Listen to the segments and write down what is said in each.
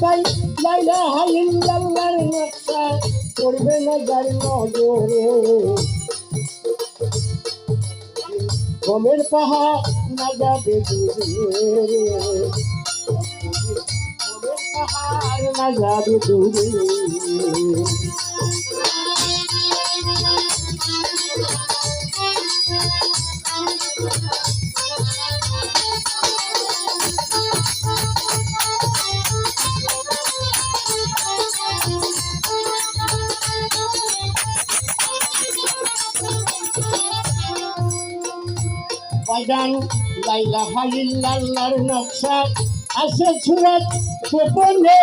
তাই লাইলা হাইল্লাল্লাহর নকশা করবে না যার নজরে। গমের পাহাড় না যাবে দূরে। পাহাড় দূরে। বাজান লাইলা হাইল্লাল্লাহর নকশা আছে সুরত গোপনে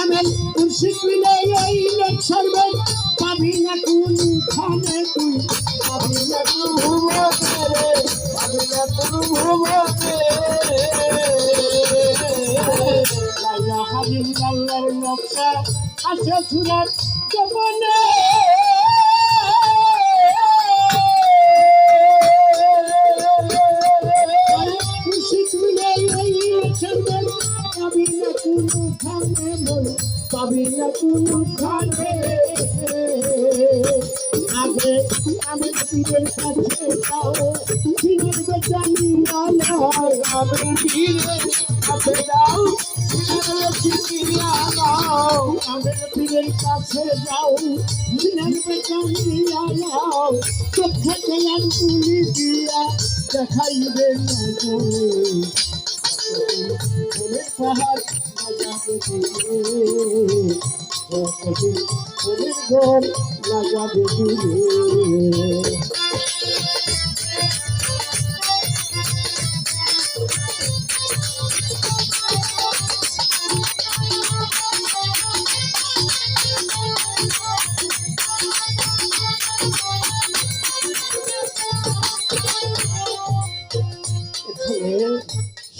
আমার খুশি মিলে এই নকশার বেদ পাবি না কোন খানে তুই? পাবি না কোন ভুবনে পাবি না কোন ভুবনে লাইলা হাইল্লাল্লাহর নকশা আছে সুরত গোপনে পাবি না কোনো খানে আগে আমি পীরের কাছে যাও পীরের বেচানি আনার আমি পীরের কাছে যাও পীরের চিঠিয়া নাও আমি পীরের কাছে যাও পীরের বেচানি আনাও। চোখে গেলাম তুলি দিয়া দেখাইবে ফুলের পাহাড় লাগাবে দূরে ঘর লাগাবে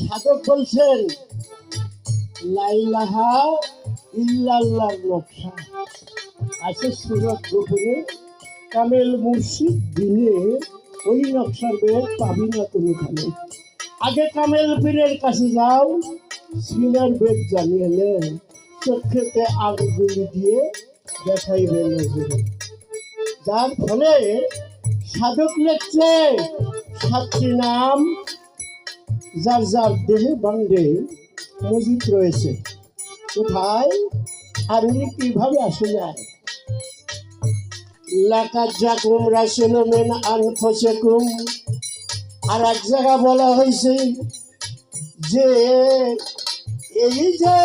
সাধক বলছেন, লাইলাহা ইল্লাল্লাহর নকশা। আছে সুরত গোপনে কামেল মুর্শিদ দিনে ওই নকশার পাবি না আগে কামেল পীরের কাছে যাও সিনার বেদ জানিয়ে নেন চোখেতে আগুলি দিয়ে দেখাইবে নজরে। যার ফলে সাধক লেখছে, সাতটি নাম যার যার দেহে বান্ডে মজুদ রয়েছে। কোথায়? আর উনি কীভাবে আসে যায়? লাকাত জাকুম রাসুলমেন আনফসেকুম আর এক জায়গা বলা হয়েছে যে, এই যে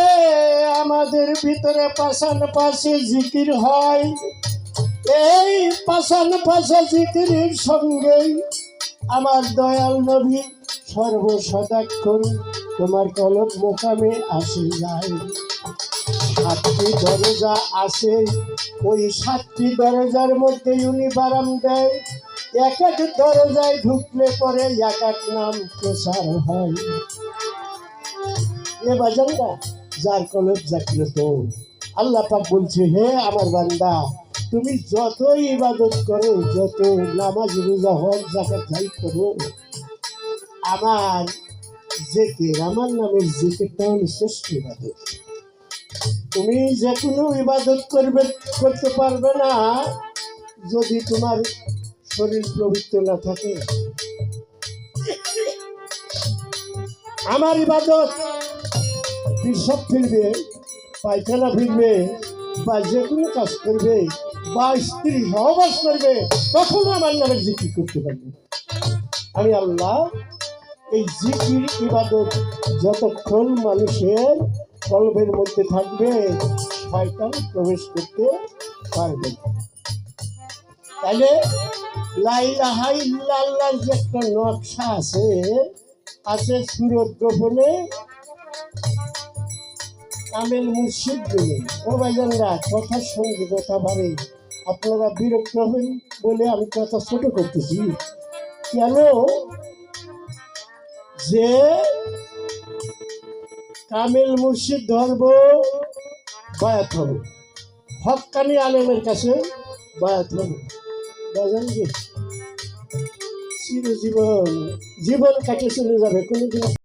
আমাদের ভিতরে পাশান পাশে জিকির হয়, এই পাশান পাশে জিকিরের সঙ্গেই আমার দয়াল নবী সর্বসদাক্ষণ তোমার কলক মোকামে আসে যায়। সাতটি দরজা আসে ওই সাতটি দরজার মধ্যে উনি বারাম দেয়। এক এক দরজায় ঢুকলে পরে এক এক নাম প্রসার হয়। এ বাজানটা যার কলক জাগ্রত আল্লাহ পাক বলছে, হে আমার বান্দা, তুমি যতই ইবাদত করো, যত নামাজ রোজা হক জাকাত যাই করো আমার জেকের, আমার নামের জেকেরটা হলো শ্রেষ্ঠ ইবাদত। তুমি যে কোনো ইবাদত করবে, করতে পারবে না। যদি তোমার শরীর পবিত্র না থাকে। আমার ইবাদত পিসব ফিরবে? পায়খানা ফিরবে বা যে কোনো কাজ করবে বা স্ত্রী সহবাস করবে, তখন আমার নামের জিকির করতে পারবে। আমি আল্লাহ এই জিকির ইবাদত যতক্ষণ মানুষের কলবের মধ্যে থাকবে, শয়তান প্রবেশ করতে পারবে। তাহলে লাইলাহা যে একটা নকশা আছে আছে সুরত গোপনে কামেল মুর্শিদ বলে। ও কথার সঙ্গে কথা বাড়ে আপনারা বিরক্ত হবেন বলে আমি কথা ছোট করতেছি। কেন? যে কামিল মুর্শিদ ধর্ম বায়াত হবে। হকানি আলেমের কাছে বায়াত হবে। বুঝলেন কি? চিরজীবন, জীবন কাটে চলে যাবে, কোনোদিন